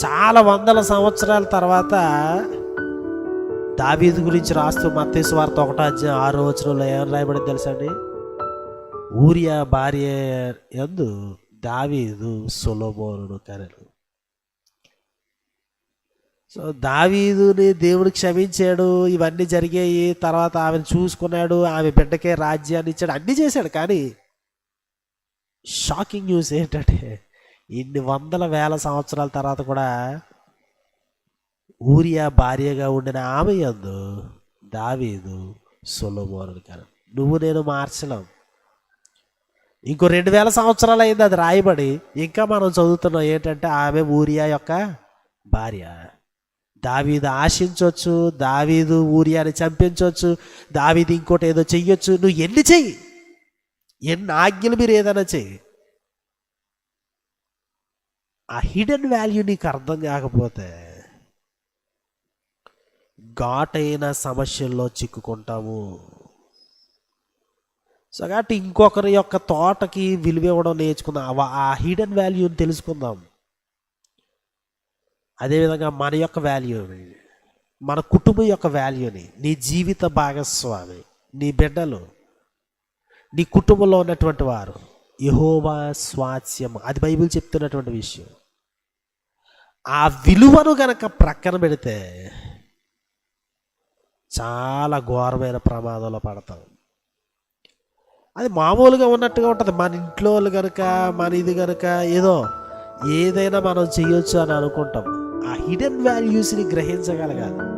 చాలా వందల సంవత్సరాల తర్వాత దావీదు గురించి రాస్తూ మత్తేసు వార్త ఒకటో అధ్యాయం ఆరో వచనంలో ఏం రాయబడింది తెలుసా అండి ఊరియా భార్య ఎందు దావీదు సొలోమోనుడు కరెను సో దావీదుని దేవుడు క్షమించాడు ఇవన్నీ జరిగాయి తర్వాత ఆమెను చూసుకున్నాడు ఆమె బిడ్డకే రాజ్యాన్ని ఇచ్చాడు అన్నీ చేశాడు కానీ షాకింగ్ న్యూస్ ఏంటంటే ఇన్ని వందల వేల సంవత్సరాల తర్వాత కూడా ఊరియా భార్యగా ఉండిన ఆమె యందు దావీదు సొలోమోనుడు కరెను నువ్వు నేను మార్చలేం. ఇంకో రెండు వేల సంవత్సరాలు అయింది అది రాయబడి ఇంకా మనం చదువుతున్నాం ఏంటంటే ఆమె ఊరియా యొక్క భార్య. దావీదు ఆశించవచ్చు దావీదు ఊరియాని చంపించవచ్చు దావీదు ఇంకోటి ఏదో చెయ్యొచ్చు. నువ్వు ఎన్ని చెయ్యి? ఎన్ని ఆజ్ఞలు మీరు ఏదైనా చెయ్యి ఆ హిడెన్ వాల్యూ నీకు అర్థం కాకపోతే ఘాటైన సమస్యల్లో చిక్కుకుంటాము సో కాబట్టి ఇంకొకరి యొక్క తోటకి విలువ ఇవ్వడం నేర్చుకుందాం. ఆ- ఆ హిడెన్ వాల్యూని తెలుసుకుందాం. అదేవిధంగా మన యొక్క వాల్యూని మన కుటుంబం యొక్క వాల్యూని నీ జీవిత భాగస్వామి నీ బిడ్డలు నీ కుటుంబంలో ఉన్నటువంటి వారు. యహోవా స్వాస్యం అది బైబిల్ చెప్తున్నటువంటి విషయం. ఆ విలువను గనక ప్రక్కన పెడితే చాలా ఘోరమైన ప్రమాదంలో పడతాం. అది మామూలుగా ఉన్నట్టుగా ఉంటుంది. మన ఇంట్లో వాళ్ళు కనుక మన ఇది కనుక ఏదో ఏదైనా మనం చేయొచ్చు అని అనుకుంటాం. ఆ హిడెన్ వాల్యూస్ని గ్రహించగలగాలి.